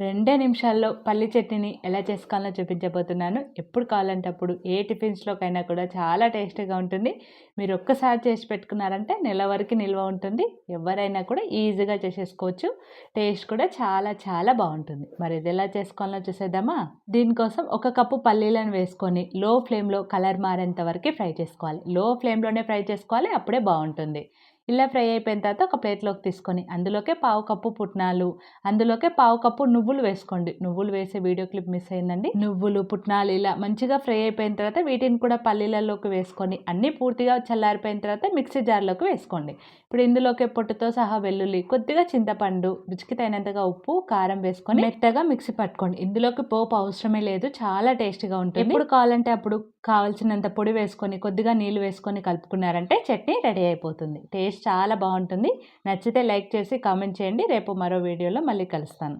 రెండే నిమిషాల్లో పల్లి చట్నీని ఎలా చేసుకోవాలో చూపించబోతున్నాను. ఎప్పుడు కావాలంటే అప్పుడు ఏ టిఫిన్స్లోకైనా కూడా చాలా టేస్టీగా ఉంటుంది. మీరు ఒక్కసారి చేసి పెట్టుకున్నారంటే నెల వరకు నిల్వ ఉంటుంది. ఎవరైనా కూడా ఈజీగా చేసేసుకోవచ్చు. టేస్ట్ కూడా చాలా చాలా బాగుంటుంది. మరి ఇది ఎలా చేసుకోవాలో చూసేద్దామా? దీనికోసం ఒక కప్పు పల్లీలను వేసుకొని లో ఫ్లేమ్లో కలర్ మారేంత వరకు ఫ్రై చేసుకోవాలి. లో ఫ్లేమ్లోనే ఫ్రై చేసుకోవాలి. అప్పుడే బాగుంటుంది. ఇలా ఫ్రై అయిపోయిన తర్వాత ఒక ప్లేట్లోకి తీసుకొని అందులోకే పావు కప్పు పుట్నాలు అందులోకే పావు కప్పు నువ్వులు వేసుకోండి. నువ్వులు వేసే వీడియో క్లిప్ మిస్ అయిందండి. నువ్వులు పుట్నాలు ఇలా మంచిగా ఫ్రై అయిపోయిన తర్వాత వీటిని కూడా పల్లీలలోకి వేసుకొని అన్నీ పూర్తిగా చల్లారిపోయిన తర్వాత మిక్సీ జార్లోకి వేసుకోండి. ఇప్పుడు ఇందులోకి పొట్టుతో సహా వెల్లుల్లి కొద్దిగా చింతపండు రుచికి తగినంతగా ఉప్పు కారం వేసుకొని మెత్తగా మిక్సీ పట్టుకోండి. ఇందులోకి పోపు అవసరమే లేదు చాలా టేస్టీగా ఉంటుంది. ఎప్పుడు కావాలంటే అప్పుడు కావాల్సినంత పొడి వేసుకొని కొద్దిగా నీళ్ళు వేసుకొని కలుపుకున్నారంటే చట్నీ రెడీ అయిపోతుంది. టేస్ట్ చాలా బాగుంటుంది. నచ్చితే లైక్ చేసి కామెంట్ చేయండి. రేపు మరో వీడియోలో మళ్ళీ కలుస్తాను.